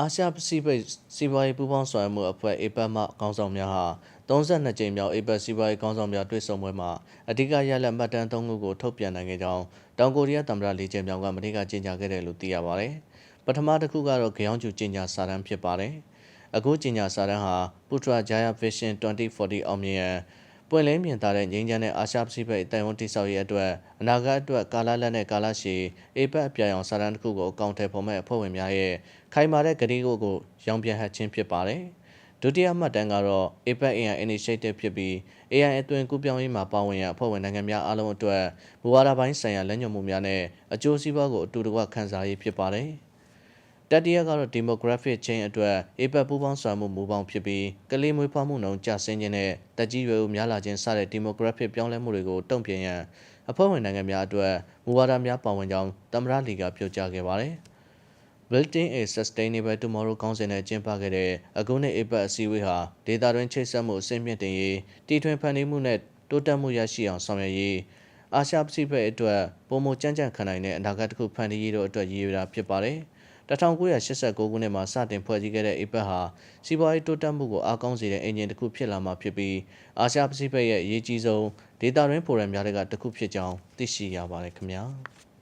အာရှပစိဖိတ်စီးပွားရေးပူးပေါင်းဆောင်ရွက်မှုအဖွဲ့ APEC မှခေါင်းဆောင်များဟာ32ကြိမ်မြောက် APEC စီးပွားရေးခေါင်းဆောင်များတွေ့ဆုံပွဲမှာအဓိကရလဒ်မှတ်တမ်း3ခုကိုထုတ်ပြန်နိုင်ခဲ့ကြောင်းတောင်ကိုရီးယားသမ္မတလီဂျင်မြောင်ကမနေ့ကကြေညာခဲ့တယ်လို့သိရပါတယ်။ပထမတစ်ခုကတော့ကြောင်ကျူကြေညာစာတမ်းဖြစ်ပါတယ်။အခုကြေညာစာတမ်းဟာ Putra Jaya Vision 2040အောင်မြင်ရန် ပွင့်လင်းမြင်သာတဲ့ငြိမ်းချမ်းတဲ့အာရှပစိဖိတ်အတိုင်းဝန်တိဆောက်ရေးအတွက်အနာဂတ်အတွက်ကာလလက်နဲ့ကာလရှည်အေပတ်အပြာရောင်စာတမ်းတစ်ခုကိုအကောင့်ထဲပေါ်မဲ့အဖွဲ့ဝင်များရဲ့ခိုင်မာတဲ့ကတိကိုကိုရောင်ပြန်ဟပ်ခြင်းဖြစ်ပါတယ်။ဒုတိယမှတ်တမ်းကတော့ APEC AI Initiative ဖြစ်ပြီး AI အသွင်ကူးပြောင်းရေးမှာပါဝင်ရအဖွဲ့ဝင်နိုင်ငံများအားလုံးအတွက်မူဝါဒပိုင်းဆိုင်ရာလက်ညှိုးမှုများနဲ့အကျိုးစီးပွားကိုအတူတကွခန်းစားရေးဖြစ်ပါတယ်။ တတိယကတော့ demographic change အတွက် APEC ပူးပေါင်းဆောင်မှုမူပေါင်းဖြစ်ပြီးကလေးမွေးဖွားမှုနှုန်းကျဆင်းခြင်းနဲ့တက်ကြီးရွယ်အိုများလာခြင်းစတဲ့ demographic ပြောင်းလဲမှုတွေကိုတုံ့ပြန်ရန်အဖွဲ့ဝင်နိုင်ငံများအတွက်မူဝါဒများပါဝင်ကြောင်းသမ္မတလီကပြောကြားခဲ့ပါတယ်။ Building a Sustainable Tomorrow ကောင်းစဉ်နဲ့ကျင်းပခဲ့တဲ့အခုနှစ် APEC အစည်းအဝေးဟာဒေတာတွင်ချိတ်ဆက်မှုအဆင့်မြင့်တင်ရေးတည်ထွင်ဖန်တီးမှုနဲ့တိုးတက်မှုရရှိအောင်ဆောင်ရွက်ရေးအာရှပစိဖိတ်အတွက်ပုံမကြမ်းကြမ်းခံနိုင်တဲ့အနာဂတ်တစ်ခုဖန်တီးရေးတို့အတွက်ရည်ရွယ်တာဖြစ်ပါတယ်။ 1989ခုနှစ်မှာ စတင်ဖွဲ့စည်းခဲ့တဲ့ APEC ဟာ စီးပွားရေးတိုးတက်မှုကို အားကောင်းစေတဲ့ အင်ဂျင်တစ်ခုဖြစ်လာမှာဖြစ်ပြီး အာရှပစိဖိတ်ရဲ့ အရေးကြီးဆုံး ဒေတာရင်းဖိုရမ်များကတစ်ခုဖြစ်ကြောင်း သိရှိရပါတယ်ခင်ဗျာ။